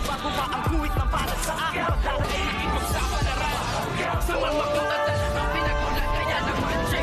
Ang guhit ng para sa akin Pagdadaig ipagsapalaran Sa mga katatan Ang pinagulat kaya naman na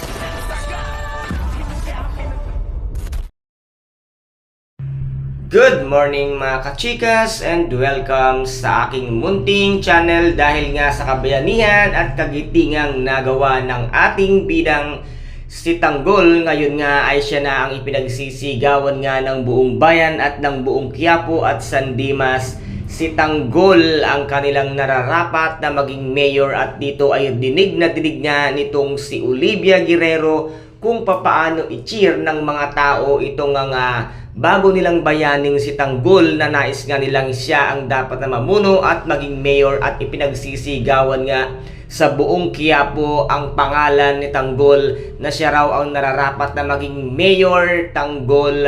Good morning mga kachikas and welcome sa aking munting channel dahil nga sa kabayanihan at kagitingang nagawa ng ating bidang si Tanggol. Ngayon nga ay siya na ang ipinagsisigawan nga ng buong bayan at ng buong Quiapo at San Dimas. Si Tanggol ang kanilang nararapat na maging mayor at dito ay dinig na dinig nga nitong si Olivia Guerrero kung papaano i-cheer ng mga tao itong nga. Bago nilang bayaning si Tanggol na nais nga nilang siya ang dapat na mamuno at maging mayor at ipinagsisigawan nga sa buong Quiapo ang pangalan ni Tanggol na siya raw ang nararapat na maging mayor Tanggol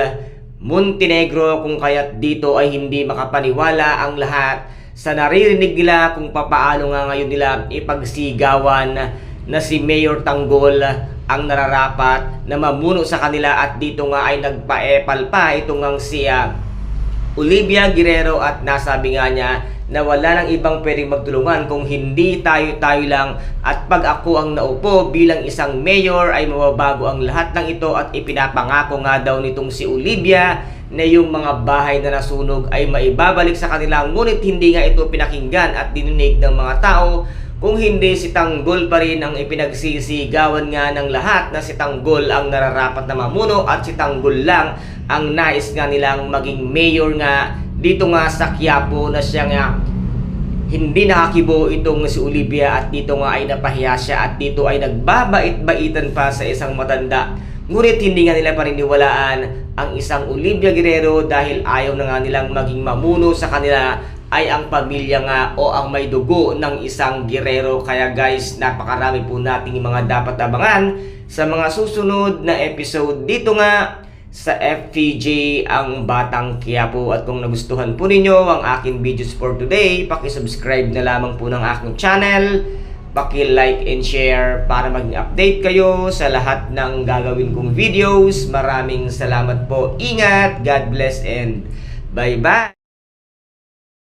Montenegro kung kaya't dito ay hindi makapaniwala ang lahat sa naririnig nila kung papaano nga ngayon nila ipagsigawan na si Mayor Tanggol ang nararapat na mamuno sa kanila at dito nga ay nagpaepal pa. Itong ang siya Olivia Guerrero at nasabi nga niya na wala nang ibang pwedeng magtulungan kung hindi tayo-tayo lang. At pag ako ang naupo bilang isang mayor ay mababago ang lahat ng ito at ipinapangako nga daw nitong si Olivia na yung mga bahay na nasunog ay maibabalik sa kanila. Ngunit hindi nga ito pinakinggan at dininig ng mga tao. Kung hindi si Tanggol pa rin ang ipinagsisigawan nga ng lahat na si Tanggol ang nararapat na mamuno at si Tanggol lang ang nais nga nilang maging mayor nga dito nga sa Quiapo na siya nga hindi nakakibo itong si Olivia at dito nga ay napahiya siya at dito ay nagbabait-baitan pa sa isang matanda. Ngunit hindi nga nila paniniwalaan ang isang Olivia Guerrero dahil ayaw na nga nilang maging mamuno sa kanila ay ang pamilya nga o ang may dugo ng isang Guerrero. Kaya guys, napakarami po nating mga dapat abangan sa mga susunod na episode dito nga sa FPJ ang Batang Quiapo at kung nagustuhan po ninyo ang aking videos for today, paki-subscribe na lamang po ng aking channel, paki-like and share para maging update kayo sa lahat ng gagawin kong videos. Maraming salamat po. Ingat, God bless and bye-bye.